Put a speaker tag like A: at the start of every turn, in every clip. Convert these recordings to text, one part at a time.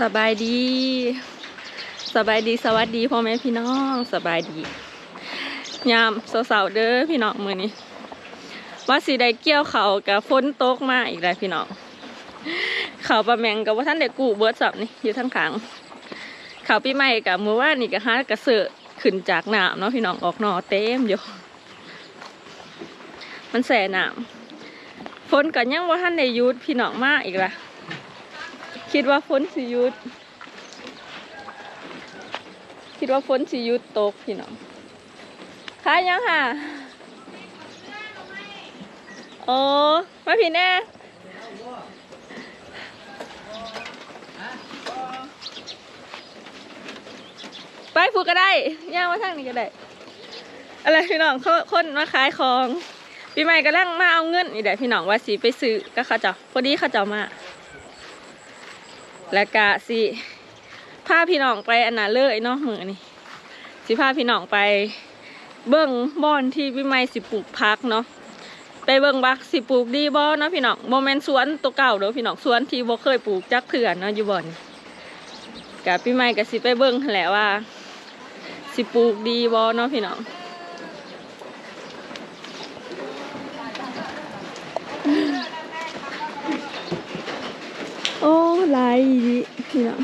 A: สบายดี สบายดีสวัสดีพ่อแม่พี่น้องสบายดียามสาวๆเด้อพี่น้องมือนี้ว่าสีได้เกี่ยวเขากับฝนตกมาอีกแล้วพี่น้องเขาปลาแมงกับว่าท่านเด็กกูเบิร์ดสับนี่อยู่ทั้งขางเขาวปีใหม่กับมือว่านี่กับฮากระเสือขึ้นจากหน้ำเนาะพี่น้องออกหนอเต็มอยู่มันแสน้ำฝนก็ยังว่าท่านได้ยุดพี่น้องมากอีกและ คิดว่าฝนสิหยุด คิดว่าฝนสิหยุดตกพี่น้องขายยังค่ะโอ้มาพี่แน่ไปฟูก็ได้ย่างมาทางนี้ก็ได้ อะไรพี่น้องเขาคนมาขายของ ปีใหม่ก็ลังมาเอาเงินนี่แหละพี่น้องว่าสีไปซื้อก็เขาเจ้าพอดีเขาเจ้ามา แล้วก็สิพาพี่น้องไปอันนั้นเลยเนาะมือนี่สิพาพี่น้องไปเบิ้งบอนที่พี่ใหม่สิปลูกพักเนาะไปเบิ่งบักสิปลูกดีบ่เนาะพี่น้องโมเมนต์สวนตัวเก่าเด้อพี่น้องสวนที่บ่เคยปลูกจักเถื่อนเนาะอยู่บ่อนกะพี่ใหม่ก็สิไปเบิ่งแหละว่า สิปลูกดีบ่เนาะพี่น้องโอ้ห ลายดีพี่น้อง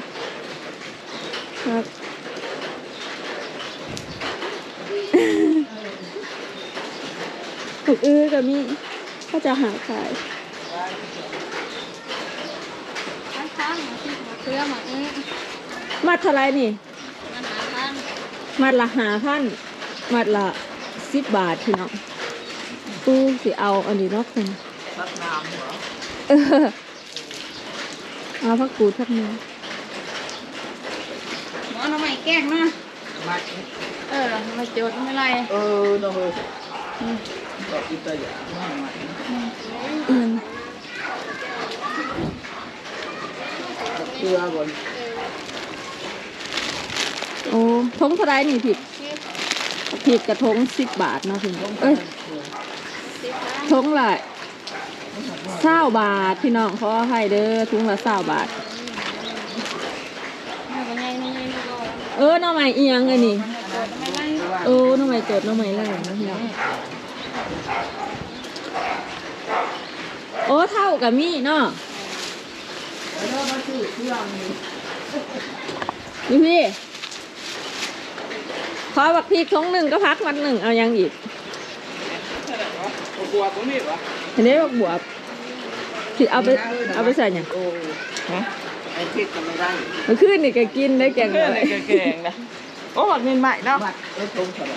A: ครับถูกอื้อกับมีก็จะหาขาย
B: ข้างข้างมาที่มาเครือมาเอ๊ะ
A: มัดเท่าไรนี่
B: มันหาข้าง
A: มัดละหาพันมัดละสิบบาทพี่น้องตู้สิเอาอันนี้เนอกคน
C: รักน้ำเหรอ
A: เออ เอาพักกูดพักหนึง
B: หมอทำไมแกล้งนะ
C: มา
B: เออทำไมโจทย์ไม่ไร
C: เออเนาะเฮ้ยก็กินแต่ยาหน่อย
A: เอียง
C: เกลือก่อน
A: โอ้ทงเท่าไรนี่ผิดผิดกระทงสิบบาทเนาะพี่น้องเอ้ยทงละ เศร้าบาทพี่น้องขออภัยเด้อทุงละเศร้าบาท
B: ไม่เป็นไงนี่นี่ก็
A: เออหน้อใหม่เอียงเลยนี่
B: โจทย์ไม่ไร
A: เออหน้อใหม่โจดหน้อใหม่แรงนะพี่น้องโอ้เท่ากับมีเนาะ
C: แล้วมาซื้อเครื่องนี่
A: นี่พี่ขอบักพริกทงหนึ่งก็พักมัดหนึ่งเอายังอีก
C: กลัวตรงนี้วะ
A: อันนี้บักบวบ สิเอาไปเอาไปใส่เนี่ยง
C: โอ้ฮะไอ้พริกก็ไม่ได้
A: เมื่อคืนนี่ก็กินได้แกง
D: เพื่อน
A: เล
D: เลยยเก่งๆนะโอ้หอดเมนใหม่เนาะ
C: บัดไอ้ตรงเท่าไหร่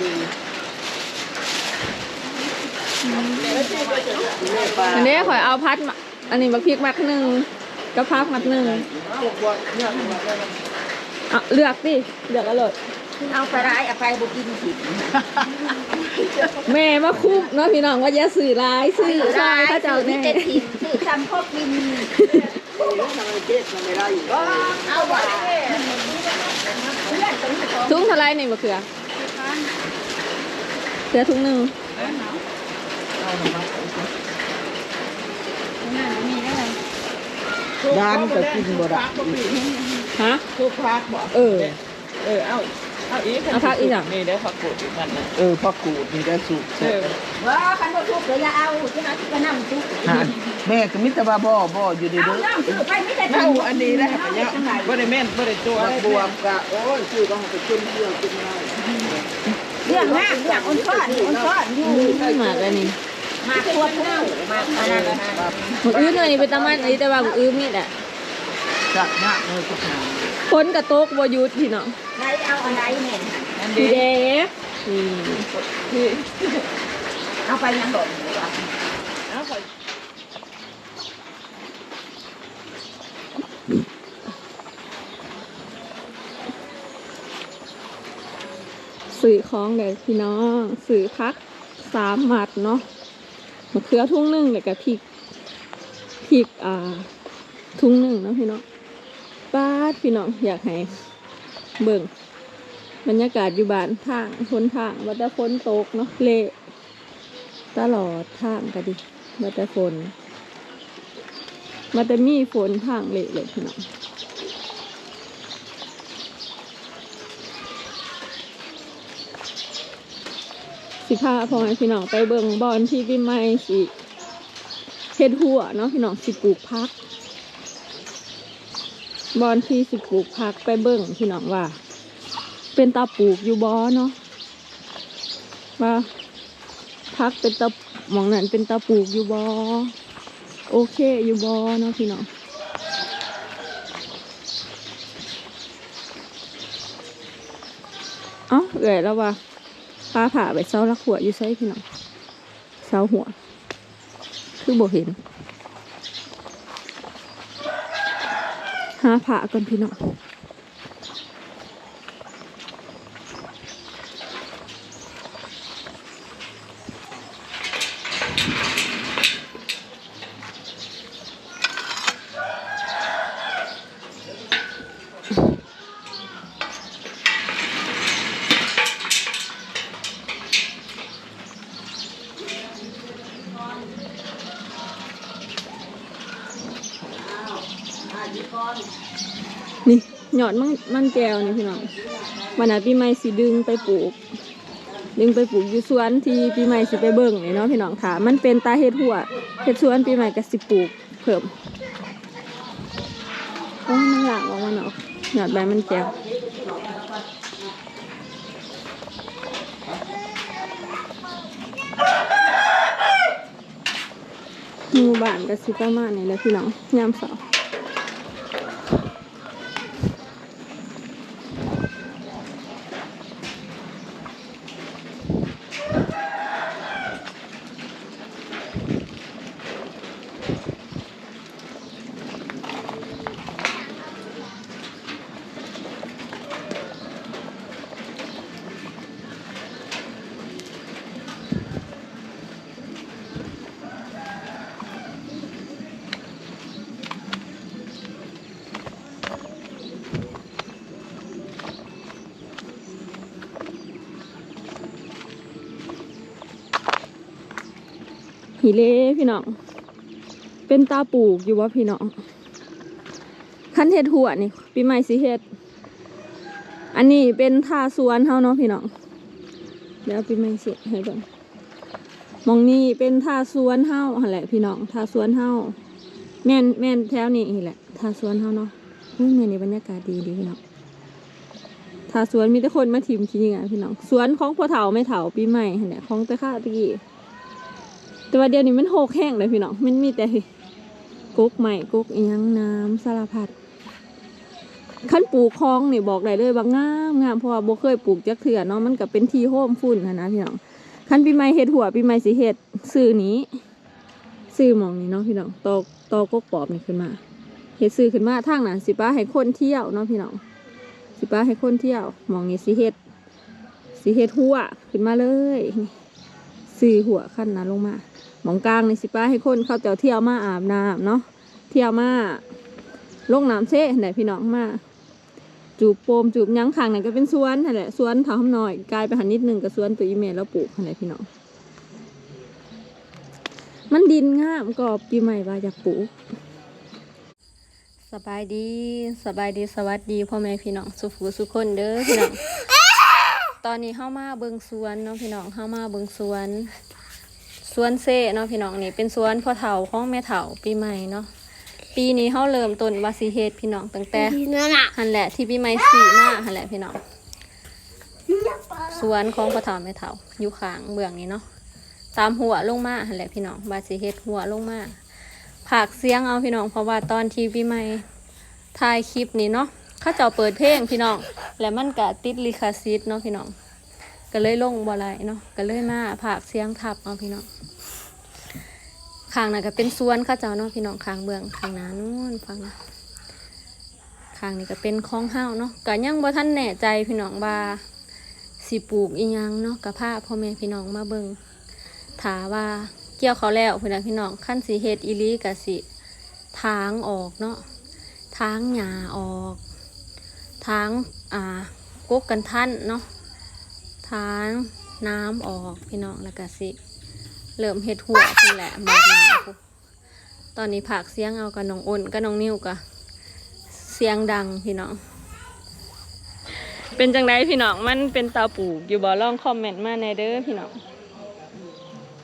C: ดีนี่ปลา
A: อันนี้ข่อยเอาพัดมาอันนี้บักพริกมัดหนึ่งก็พักมัดหนึ่ง
C: เอาบวชเนี่ยบวชได้ไหม
A: อะเลือกสิเลือกเอร่อย
C: เอาไปได้เอาไปบุกินผิด
A: แม่มาคุ้มเนาะพี่น้องว่าอย่าสื่อร้ายสื่อซอยพระเจ้าแน่
B: สื่อทำพ่อกิน
C: แล้วทำไมเจ็ดมันไม่ได้อยู่
B: เอาไว้
A: ทุงเท่าไรนี่มะเขือเขือทุงหนึ่ง
B: มีได้เลย
C: ด้านก็กินบ่ได้
A: ฮะ
D: ทุกพักบอก
A: เออ
D: เออ เอา เอาอีก
A: เอาพักอีกอย่าง
D: นี่ได้พักกูดอีกมันนะ
C: เออพ่อกูดนี่ได้สุก
D: เออ
B: ว่าคันบ่ทุกเลยอย่าเอาที่นั่นก็นั่งทุก
C: หาแม่ก็มิตรบาบ่บ่อยู่ดีเด้อ
B: นั่งซื้อไปไม่ได้
D: เอาอันนี้ได้ครับเนี่ยบ่ได้แม่นบ่ได้จัว
C: บักบวมกะโอ้ยชื่อต้องไปกินเที่ยวกินได้
B: เรื่องงานเรื่องอ่อนช้อนอ่อนช้อนอยู่
A: หมากอันนี้
B: มาควบคู่มาอะไรนะ
A: บุอื้อหน่อยเป็นตะมันอันนี้แต่ว่าบุอื้อมีดอะ
C: จัดหน้าเลยทุกงา น
A: คนกระโตกบหยุดพี่น้อง
B: ไหนเอาอะไรเนี่ย
D: อัน
A: สี
D: นี้
A: แดงนี่
B: เอาไปยังดอก
D: เอาขอ
A: สื่อของเด็กพี่น้องสื่อพักสามหมัดเนาะมะเขือทุ่งหนึ่งเลยกับพริกพริกอ่าทุ่งหนึ่งเนาะพี่น้องป้า ดพี่น้องอยากให้เบิ่งบรรยากาศอยู่บ้านทางคนทางวัดฝนตกเนาะเละตลอดทางก็ดิวัดฝนมันจะมีฝนทางเละเลยพี่น้องสิพาพ่อแม่พี่น้องไปเบิ่งบอลที่พี่ไม่สิเฮ็ดหัวเนาะพี่น้องสิปลูกพัก บอลที่สิปลูกพักไปเบิ่งพี่น้องว่า เป็นตาปลูกอยู่บอเนาะว่าพักเป็นตาหมองนั้นเป็นตาปลูกอยู่บอโอเคอยู่บอเนาะพี่น้องเอ้าเอ๋ยแล้วว่าพาผ่าไปเสาลักหัวอยู่ใช่พี่น้องเสาหัว คือบ่เห็น หาผ่าก่อนพี่น้อง นี่ หยอดมันมันแก้วนี่พี่น้องวันนั้นปีใหม่สิดึงไปปลูก ดึงไปปลูกอยู่สวนที่ปีใหม่สิไปเบิ่งนี่เนาะพี่น้องค่ะ มันเป็นตาเฮ็ดหัวเฮ็ดสวนปีใหม่ก็สิปลูกเพิ่มโอ้ยมันหลากออกมาเนาะหยอดใบมันแก้วหมู่บ้านก็สิประมาณนี้แหละพี่น้องยามสาร์ หิเล่พี่น้อง เป็นตาปลูกอยู่ว่าพี่น้อง ขั้นเฮ็ดหัวนี่ปีใหม่สิเฮ็ด อันนี้เป็นท่าสวนเฮาเนาะพี่น้อง เดี๋ยวปีใหม่สิให้เบิ่งหมองนี้เป็นท่าสวนเฮาหั่นแหละพี่น้องท่าสวนเฮาแม่นแม่นแถวนี้แหละท่าสวนเฮาเนาะเฮ้ยเมื่อนี้บรรยากาศดีดีพี่น้องท่าสวนมีแต่คนมาทิมขี้งานพี่น้อง สวนของพ่อเฒ่าไม่เฒ่าปีใหม่หั่นแหละของต่ข้าตะกี้ แต่ว่าเดี๋ยวนี้มันโหกแห้งเลยพี่น้องมันมีแต่กุ๊กใหม่กุ๊กอียังน้ำสารพัดขั้นปลูกคลองนี่บอกได้เลยว่างามงามเพราะว่าโบเคยปลูกจักเถื่อเนาะมันก็เป็นที่โฮมฝุ่นหั้นะพี่น้องขั้นปีใหม่เฮ็ดหัวปีใหม่สิเฮ็ดซื้อนี้ซื้อมองนี้เนาะพี่น้องตอกตอกกปอบนี่ขึ้นมาเฮ็ดซื้อขึ้นมาทางนั้นสิป้าให้คนเที่ยวเนาะพี่น้องสิป้าให้คนเที่ยวมองนี้สิเฮ็ดสิเฮ็ดหัวขึ้นมาเลยนี่ซื้อหัวขั้นนั้นลงมา หมองกลางในสิป้าให้คนเขาเจ้าเที่ยวมาอาบน้ำเนาะเที่ยวมาลงน้ำเซ่ไหนพี่น้องมาจูบโปมจูบหยั้งขางไหนก็เป็นสวนนั่นแหละสวนเถาหน่อยกลายไปหันนิดหนึ่งกับสวนตัวอีเมลแล้วปลูกไหนพี่น้องมันดินงามกอบปีใหม่ว่าอยากปลูกสบายดีสบายดีสวัสดีพ่อแม่พี่น้องสุขสุขคนเด้อพี่น้องตอนนี้เข้ามาเบิงสวนเนาะพี่น้องเข้ามาเบิงสวนส วนเซ่เนาะพี่น้องนี่เป็นสวนพ่อเฒ่าของแม่เฒ่าปีใหม่เนาะปีนี้เขาเริ่มต้นวาสิเฮ็ดพี่น้องตั้งแต่หันแหละที่ปีใหม่สี่มาหันแหละพี่น้องสวนของพ่อเฒ่าแม่เฒ่าอยู่ข้างเบื้องนี้เนาะตามหัวลงมาหันแหละพี่น้องวาสิเฮ็ดหัวลงมาผากเสียงเอาพี่น้องเพราะว่าตอนที่ปีใหม่ถ่ายคลิปนี้เนาะเขาเจ้าเปิดเพลงพี่น้อง แล้วมันก็ติดลิขสิทธิ์เนาะพี่น้อง ก็เลยลงบ่ไรเนาะก็เลยมาผากเสียงทับเอาพี่น้องข้างนั้นก็เป็นสวนข้าเจ้าเนาะพี่น้องข้างเบื้องข้างหน้านู้นฟังนะข้างนี้ก็เป็นคลองเฮาเนาะก็ยังบ่ทันแน่ใจพี่น้องว่าสิปลูกอีหยังเนาะกับพาพ่อแม่พี่น้องมาเบิ่งถาว่าเกี่ยวเขาแล้วพี่น้องพี่น้องขั้นสีเฮ็ดอีลีก็สิทางออกเนาะทางหญ้าออกทางอ่ากกกันท่านเนาะ ทางน้ำออกพี่น้องแล้วก็สิเริ่มเฮ็ดหัวพุ่นแหละหมดน้ำพุ่นตอนนี้ผากเสียงเอากับน้องอ้นกับน้องนิ้วกะเสียงดังพี่น้อง เป็นจังไดพี่น้องมันเป็นตาปลูกอยู่บ่ลองคอมเมนต์มาในเด้อพี่น้อง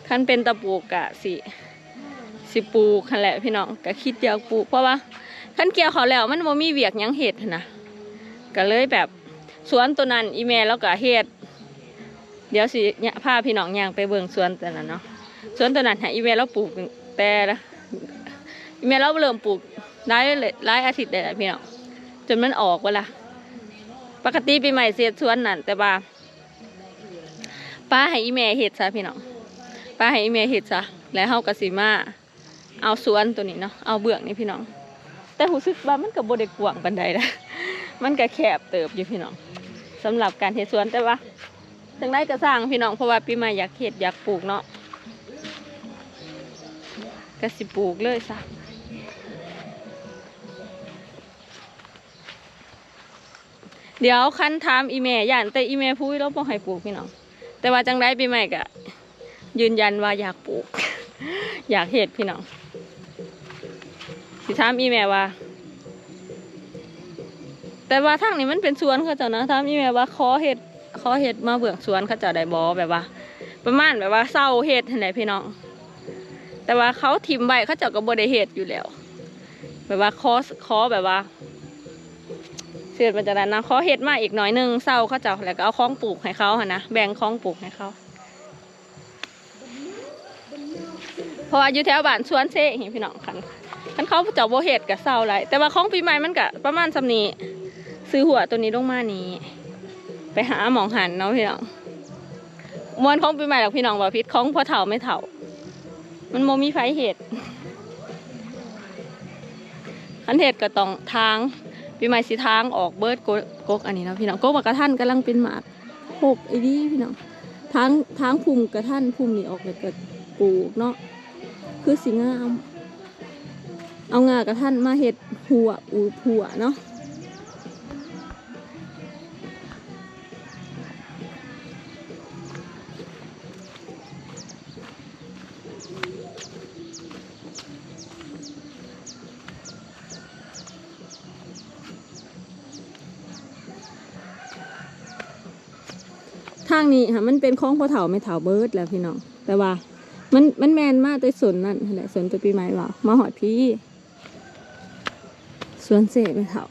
A: คันเป็นตาปลูกกะสิสิปลูกคันแหละพี่น้องก็คิดอยากปลูกเพราะว่าคันเกี่ยวเขาแล้วมันบ่มีเวียกยังเห็ดนะก็เลยแบบสวนตัวนั้นอีเมลแล้วก็เฮ็ด เดี๋ยวสิเนี่ยพาพี่น้องย่างไปเบิ่งสวนตัวนั้นเนาะสวนตัวนั้นหาอีเมลแล้วปลูกแต่ละอีเมลเราเริ่มปลูกได้เลยหลายอาทิตย์ได้แล้วพี่น้องจนมันออกเวลาปกติปีใหม่เสียสวนนั่นแต่ว่าป้าให้อีเมเห็ดซะพี่น้องป้าให้อีเมเห็ดซะแล้วเฮากะสิมาเอาสวนตัวนี้เนาะเอาเบื้องนี่พี่น้อง แต่หูซึกว่ามันก็บ่ได้กว้างปานใดนะมันก็แคบเติบอยู่พี่น้องสำหรับการเฮ็ดสวนแต่ว่า จังไดก็สร้างพี่น้องเพราะว่าปีใหม่อยากเฮ็ดอยากปลูกเนาะก็สิปลูกเลยซะเดี๋ยวคันถามอีเมย์ย่านแต่อีเมย์พูดแล้วบ่ให้ปลูกพี่น้อง แต่ว่าจังได้ปีใหม่ก็ยืนยันว่าอยากปลูก อยากเห็ดพี่น้องสิถามอีเมย์ว่า แต่ว่าทางนี้มันเป็นสวนเขาเจ้านะถามอีเมย์ว่าขอเห็ด ขอเห็ดมาเบื่องสวนเขาจ้าได้บอแบบว่า ประมาณแบบว่าเศร้าเห็ดไหนพี่น้อง แต่ว่าเขาทิมใบเขาเจ้าก็บ่ได้เห็ดอยู่แล้ว แบบว่าขอขอแบบว่าเสียดมันจะนั้นนะเขาเฮ็ดมาอีกหน่อยหนึงเศร้าเขาเจ้าแล้วก็เอาของปลูกให้เขาค่ะนะแบ่งของปลูกให้เขาเพราะว่าอยู่แถวบ้านสวนเซ่เห็นพี่น้องคันคันเขาเจ้าโบเฮ็ดกับเศร้าไรแต่ว่าของปีใหม่มันก็ประมาณสำนี้ซื้อหัวตัวนี้ลงมานี้ ไปหาหมองหันเนาะพี่น้องมวนของปีใหม่หรอกพี่น้องว่าพิษของพอเถ่าไม่เถ่า มันโมมีไฟเห็ดคันเห็ดก็ต้องทางปีใหม่สีทางออกเบิร์ดกกกอันนี้เนาะพี่น้องกกกกระทันกำลังเป็นหมากหกไอ้ดีพี่น้องทางทางภูมิกระทันภูมินี่ออกเลยเกิดปลูกเนาะคือสิงามเอางากระทันมาเห็ดหัวอูผัวเนาะ ทางนี้ค่ะมันเป็นของพ่อเฒ่าไม่เฒ่าเบิร์ดแล้วพี่น้องแต่ว่า มันมันแมนมากแต่สวนนั่นแหละสวนตัวปีใหม่ว่ามาหอดพี่สวนเสไม่เฒ่า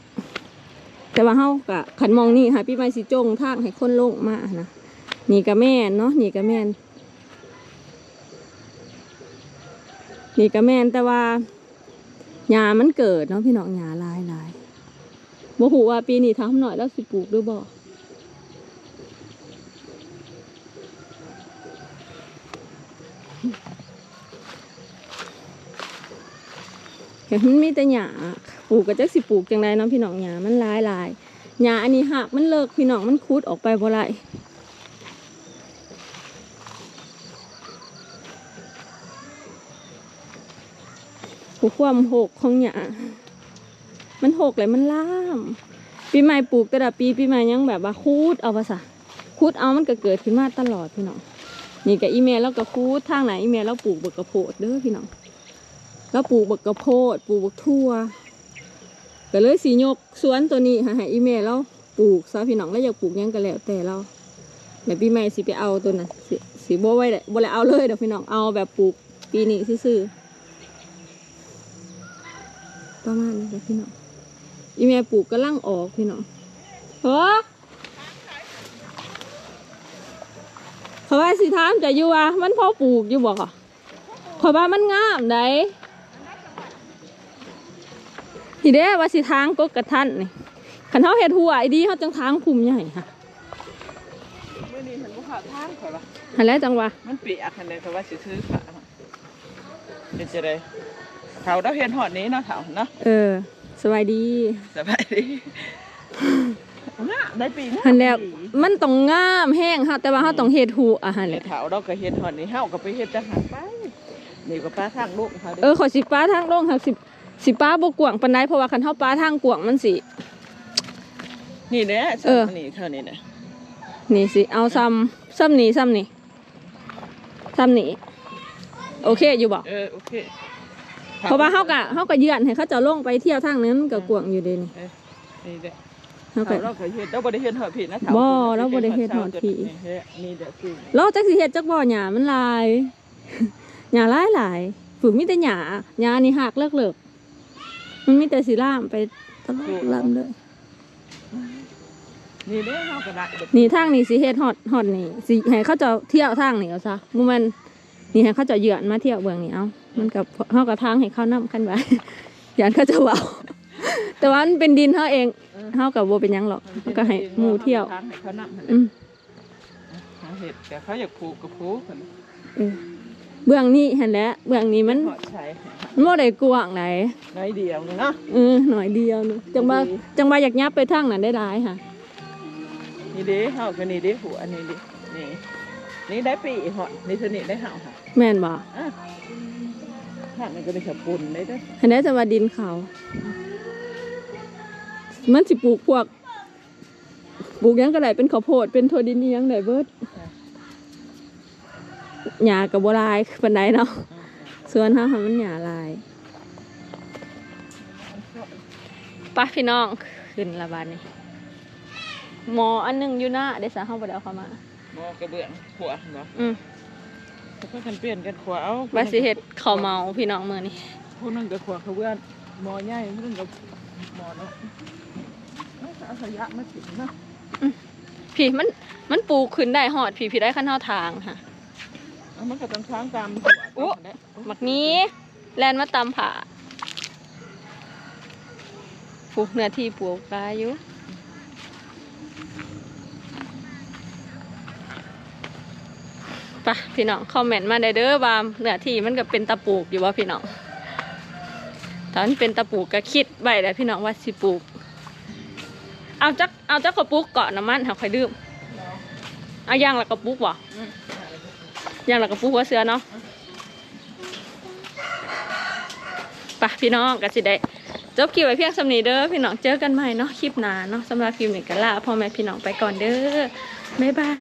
A: แต่ว่าเฮากะขันมองนี่ค่ะปีใหม่สิจงทางให้คนโล่งมากนะนี่กะแม่นเนาะนี่กะแม่นนี่กะแม่นแต่ว่าหญ้ามันเกิดเนาะพี่น้องหญ้าลายลายบ่ฮู้ว่าปีนี้ทำหน่อยแล้วสิปลูกหรือบ่ เห็นมันมีแต่หญ้าปลูกก็จักสิปลูกจังไดเนาะพี่น้องหญ้ามันหลายหลายหญ้าอันนี้หักมันเลิกพี่น้องมันคุดออกไปบ่ไรผู้ความหกของหญ้ามันหกเลยมันล่าม ปีใหม่ปลูกแต่ละปีปีใหม่ยังแบบว่าคูดเอาภาษาคูดเอามันก็เกิดขึ้นมาตลอดพี่น้องนี่กับอีเมลแล้วก็คูดทางไหนอีเมลแล้วปลูกบกกระโพดเด้อพี่น้อง แล้วปลูกบักกระโพดปลูกบักทั่วก็เลยสียกสวนตัวนี้หาให้อีเมลแล้วปลูกซะพี่น้องแล้วอยากปลูกยังก็แล้วแต่เราเดี๋ยวปีใหม่สิไปเอาตัวนั้นสิสิบ่ไว้เลยบ่เลยเอาเลยเดี๋ยวพี่น้องเอาแบบปลูกปีนี้ซื่อๆประมาณนี้แหละพี่น้องอีเมลปลูกก็ลังออกพี่น้องเฮ้อเขาว่าสิถามจะอยู่ว่ามันพอปลูกอยู่บ่ค่ะขอยว่ามันงามได้ ทีเด้ว่าสิทางกกกระทันนี่ขันเขาเห็ดหัวไอ้ดีเขาจังทางภูมิใหญ่ค่ะ
D: มื่อนี้ฉันบ่ขาทางข่อยว่า
A: หันแล้วจังว่า
D: มันเปียกคันใดเพราะว่าสิซื้อขามาเป็นจะได้เขาเราเห็นหอดนี้เนาะเถาเนาะ
A: เออสบายดี
D: สบายดีน่ะได้ปีหน้า
A: หันแล้ว
D: ปี
A: มันต้องงามแห้งค่ะแต่ว่าเขาต้องเห็ดหัวอาหาร
D: เดี๋
A: เลย
D: วยเถาเราก็เห็นหอดนี้เฮาก็ไปเฮ็ดจะหารไปนี่ก็ป้าทางลูกเขาเด้
A: เออขอสิป้าทางโล่งค่ะสิ สิป้าบกวางปันไดเพราะว่าคันเท้าป้าทางกวางมันสิ
D: นี่แหละ
A: เออ
D: นี่เท่านี้นะ
A: นี่สิ เอาซ้ำซ้ำนี่ซ้ำนี่ซ้ำนี่โอเคอยู่บ่
D: เออโอเค
A: เพราะว่าเฮากะเฮากะเยือนให้เขาเจะลงไปเที่ยวทางนั้นมันก็กวางอยู่เด้นี่
D: เอ้ยนี่เด้อ
A: เฮา
D: เขา
A: ก็
D: เราเคยเห็นเราบ่ได้เห็นหอดผีนะ
A: บ่เราบ่ได้เห็นหอดผี
D: นี่เด้อนี่เด้อคือ
A: เราจักสิเฮ็ดจักบ่หญ้ามันหลาย หญ้าหลายหลายฝึกมีแต่หญ้าหญ้านี่หักเลิกๆ มันมีแต่สิล่ามไปตลอดลำเลย
D: นี่เด้อเฮาก็ได้เด้อ
A: นี่ทางนี่สิเฮ็ดฮอดฮอดนี่สิให้เขาเจ้าเที่ยวทางนี่เอาซะบ่แม่นนี่ให้เขาเจ้าเหยื่อนมาเที่ยวเบื้องนี่เอามันกับเฮากับทางให้เขานํคันไว้ย่านเขาจะเว้าแต่ว่ามันเป็นดินเฮาเองเฮากับบ่เป็นหยังหรอกเฮาก็ให้หมู่เที่ยว
D: ทางให้เขานำ
A: อืม
D: หาเห็ดแต่เขาอยากผูกกับผูกกัน
A: เออ เบื้องนี้หั่นแหละเบื้องนี้มัน
D: หอดใช้
A: มันบ่ได้กว้างไหน
D: น้อยเดียวนึงเนาะ
A: เออหน่อยเดียวนึงจังว่าจังว่าอยากยับไปทางนั้นได้หลายค่ะ
D: นี่เด้เฮาก็นี่เด้หัวอันนี้ดินี่นี่ได้ปีหอดนี่เท่านี้ได้เฮาค่ะ
A: แม่นบ่
D: อะทางนี้ก็ได้ขับปุ่นได้เด้อ
A: หั่นได้แต่ว่าดินเขามันสิปลูกพวกปลูกหยังก็ได้เป็นข้าวโพดเป็นถั่วดินอิหยังได้เบิด หญ้าก็บ่หลายปานใดเนาะส่วนเฮาหันมันหญ้าหลายไป้าพี่น้องขึ้นละบาดนี้หมออันหนึงอยู่หน้าได้ซะเฮาบ่ได้เอาเข้ามา
D: หมอกระเบื้องขัวเนาะ
A: อืม
D: เขาก็กันเปลี่ยนกันขัวเอา
A: ว่าสิเฮ็ดข้าวเมาพี่น้องมื้อนี้
D: ผู้หนึงกับขัวกระเบื้องหมอใหญ่ผู้หนึงกับหมอเนาะเอาเอาขยะมาสิเนาะ
A: พี่มันมันปลูกขึ้นได้ฮอดพี่พี่ได้คันเฮาทางค่ะ
D: เอามันก็ต้องช้างตามขัว
A: โอ้
D: เนาะ
A: มักนี้ แลนมาตามผาปลูกเนื้อที่ปลูกปลาอยู่ไปะพี่น้องคอมเมนต์มาได้เด้อว่าเนื้อที่มันก็เป็นตะปูกอยู่ว่าพี่น้องถ้ามันเป็นตะปูกก็คิดไว้แล้วพี่น้องว่าสิปลูก เอาจักเอาจักกระปุกเก่อนน้ำมันหาค่อยดื่มเอาย่างละกระปุกวะ ย่างละกระปุกหัวเสือเนาะปะพี่น้องก็สิได้จบคลิปไว้เพียงสำนีเด้อพี่น้องเจอกันใหม่เนาะคลิปหน้าเนาะสำหรับคลิปนี้ก็ลาพ่อแม่พี่น้องไปก่อนเด้อบ๊ายบาย